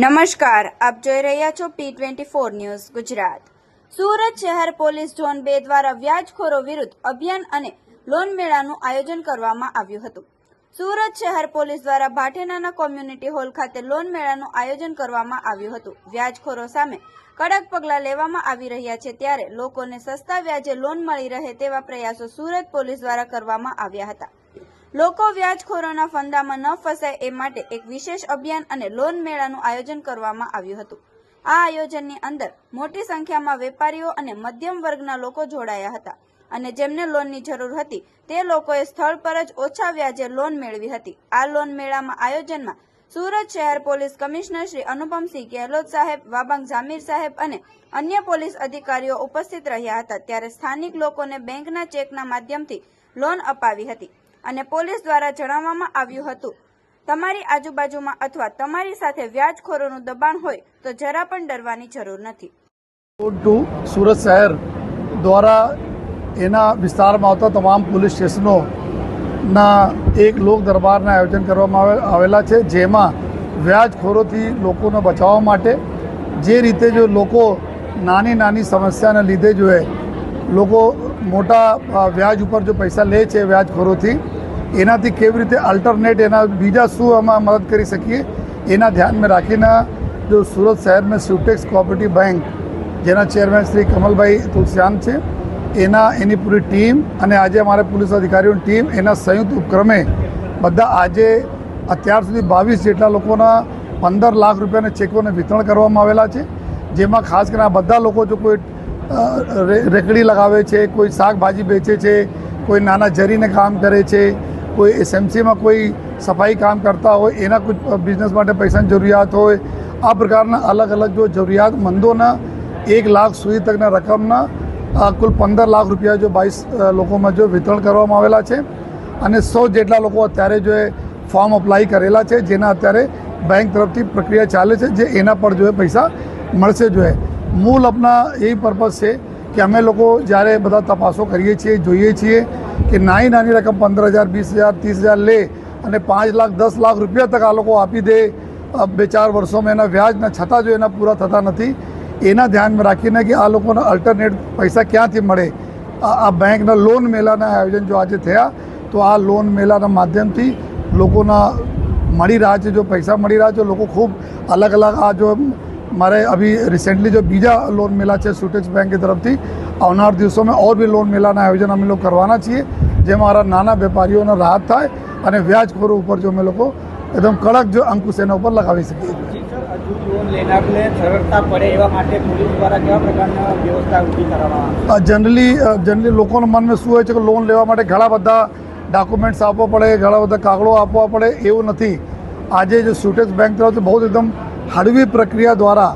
નમસ્કાર, આપ જોઈ રહ્યા છો P twenty four news Gujarat. Surat શહેર પોલીસ ઝોન બે દ્વારા વ્યાજખોરો વિરુદ્ધ અભિયાન અને લોન મેળાનું આયોજન કરવામાં આવ્યું હતું. સુરત શહેર પોલીસ દ્વારા ભાટેનાના કોમ્યુનિટી હોલ ખાતે લોન મેળાનું આયોજન કરવામાં આવ્યું હતું. વ્યાજખોરો સામે કડક પગલાં લેવામાં આવી રહ્યા છે ત્યારે લોકોને સસ્તા વ્યાજે લોન મળી રહે તેવા પ્રયાસો સુરત પોલીસ દ્વારા કરવામાં આવ્યા હતા. લોકો વ્યાજખોરોના ફંદામાં ન ફસાય એ માટે એક વિશેષ અભિયાન અને લોન મેળાનું આયોજન કરવામાં આવ્યું હતું. આ આયોજનની અંદર મોટી સંખ્યામાં વેપારીઓ અને મધ્યમ વર્ગના લોકો જોડાયા હતા અને જેમને લોનની જરૂર હતી તે લોકોએ સ્થળ પર જ ઓછા વ્યાજે લોન મેળવી હતી. આ લોન મેળામાં આયોજનમાં સુરત શહેર પોલીસ કમિશનર શ્રી અનુપમસિંહ ગેહલોત સાહેબ, વાબંગ જામીર સાહેબ અને અન્ય પોલીસ અધિકારીઓ ઉપસ્થિત રહ્યા હતા. ત્યારે સ્થાનિક લોકોને બેંકના ચેકના માધ્યમથી લોન અપાવી હતી. અને પોલીસ દ્વારા જણાવવામાં આવ્યું હતું. તમારી આજુબાજુમાં અથવા તમારી સાથે વ્યાજખોરોનું દબાણ હોય તો જરા પણ ડરવાની જરૂર નથી. ટુ સુરત શહેર દ્વારા એના વિસ્તારમાં આવતા તમામ પોલીસ સ્ટેશનોના એક લોક દરબારના આયોજન કરવામાં આવે- આવેલા છે, જેમાં વ્યાજખોરોથી લોકોને બચાવવા માટે જે રીતે જો લોકો નાની નાની સમસ્યાને લીધે જો લોકો મોટા વ્યાજ ઉપર જો પૈસા લે છે વ્યાજખોરોથી, એનાથી કેવી રીતે અલ્ટરનેટ એના બીજા શું અમે મદદ કરી શકીએ, એના ધ્યાનમાં રાખીને જો સુરત શહેરમાં સ્યુટેક્સ કોઓપરેટિવ બેંક જેના ચેરમેન શ્રી કમલભાઈ તુલસિયાન છે, એના, એની પૂરી ટીમ અને આજે અમારા પોલીસ અધિકારીઓની ટીમ એના સંયુક્ત ઉપક્રમે બધા આજે અત્યાર સુધી બાવીસ જેટલા લોકોના પંદર લાખ રૂપિયાના ચેકોને વિતરણ કરવામાં આવેલા છે, જેમાં ખાસ કરીને આ બધા લોકો જો કોઈ રેકડી લગાવે છે, કોઈ શાકભાજી વેચે છે, કોઈ નાના જરીને કામ કરે છે, કોઈ એસએમસીમાં કોઈ સફાઈ કામ કરતા હોય, એના કોઈ બિઝનેસ માટે પૈસાની જરૂરિયાત હોય, આ પ્રકારના અલગ અલગ જો જરૂરિયાતમંદોના એક લાખ સુધી તકના રકમના કુલ પંદર લાખ રૂપિયા જો બાવીસ લોકોમાં જો વિતરણ કરવામાં આવેલા છે અને સો જેટલા લોકો અત્યારે જો એ ફોર્મ અપ્લાય કરેલા છે, જેના અત્યારે બેંક તરફથી પ્રક્રિયા ચાલે છે, જે એના પર જો પૈસા મળશે જો મૂળ આપના એ પર્પઝ છે કે અમે લોકો જ્યારે બધા તપાસો કરીએ છીએ, જોઈએ છીએ કે નાની નાની રકમ પંદર હજાર, વીસ હજાર, ત્રીસ હજાર લે અને પાંચ લાખ, દસ લાખ રૂપિયા તક આ લોકો આપી દે. બે ચાર વર્ષોમાં એના વ્યાજના છતાં જો એના પૂરા થતા નથી, એના ધ્યાનમાં રાખીને કે આ લોકોને અલ્ટરનેટ પૈસા ક્યાંથી મળે? આ બેંકના લોન મેળાના આયોજન જો આજે થયા, તો આ લોન મેળાના માધ્યમથી લોકોના મળી રહ્યા છે, જો પૈસા મળી રહ્યા છે, લોકો ખૂબ અલગ અલગ આ જો મારે અભી રિસેન્ટલી જો બીજા લોન મેળા છે સુટેક્સ બેંક की તરફથી આવનાર દિવસોમાં ઓર બી લોન મેળાના આયોજન અમે લોકો કરવાના છીએ જેમાં મારા નાના વેપારીઓને રાહત થાય અને વ્યાજખોરો ઉપર જો અમે લોકો એકદમ કડક જો અંકુશ એના ઉપર લગાવી શકીએ જી જનરલી જનરલી લોકોના મનમાં શું હોય છે કે લોન લેવા માટે ઘણા બધા ડોક્યુમેન્ટ્સ આપવા પડે ઘણા બધા કાગળો આપવા પડે એવું નથી. આજે જે સુટેજ બેંક તરફથી બહુ જ એકદમ હળવી પ્રક્રિયા દ્વારા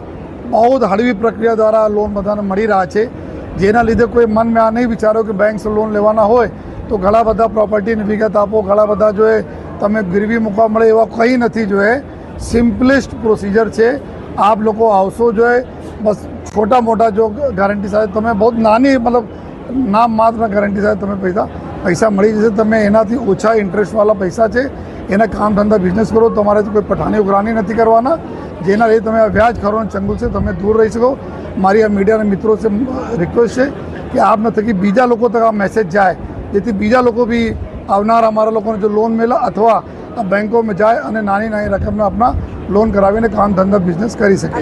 બહુ જ હળવી પ્રક્રિયા દ્વારા લોન બધાને મળી રહ્યા છે. જેના લીધે કોઈ મનમાં આ નહીં વિચારો કે બેંક લોન લેવાના હોય, તો ઘણા બધા પ્રોપર્ટીની વિગત આપો. ઘણા બધા જોએ તમે ગીરવી મૂકવા મળે એવા કંઈ નથી જોઈએ સિમ્પલેસ્ટ પ્રોસિજર છે. આપ લોકો આવશો જોઈએ બસ છોટા મોટા જો ગારંટી સાથે તમે બહુ નાની, મતલબ નામ માત્ર ગારંટી સાથે તમે પૈસા પૈસા મળી જશે. તમે એનાથી ઓછા ઇન્ટરેસ્ટવાળા પૈસા છે. એના કામ ધંધા બિઝનેસ કરો. તમારે કોઈ પઠાણી ઉઘરાણી નથી કરવાના. જેના લીધે તમે આ વ્યાજ ખરવાનું ચંગુલ છે, તમે દૂર રહી શકો. મારી આ મીડિયાના મિત્રો છે રિક્વેસ્ટ છે કે આપના થકી બીજા લોકો તક આ મેસેજ જાય. જેથી બીજા લોકો બી આવનાર અમારા લોકોને જો લોન મેળે અથવા આ બેંકોમાં જાય અને નાની નાની રકમના આપણા લોન કરાવીને કામ ધંધા બિઝનેસ કરી શકે.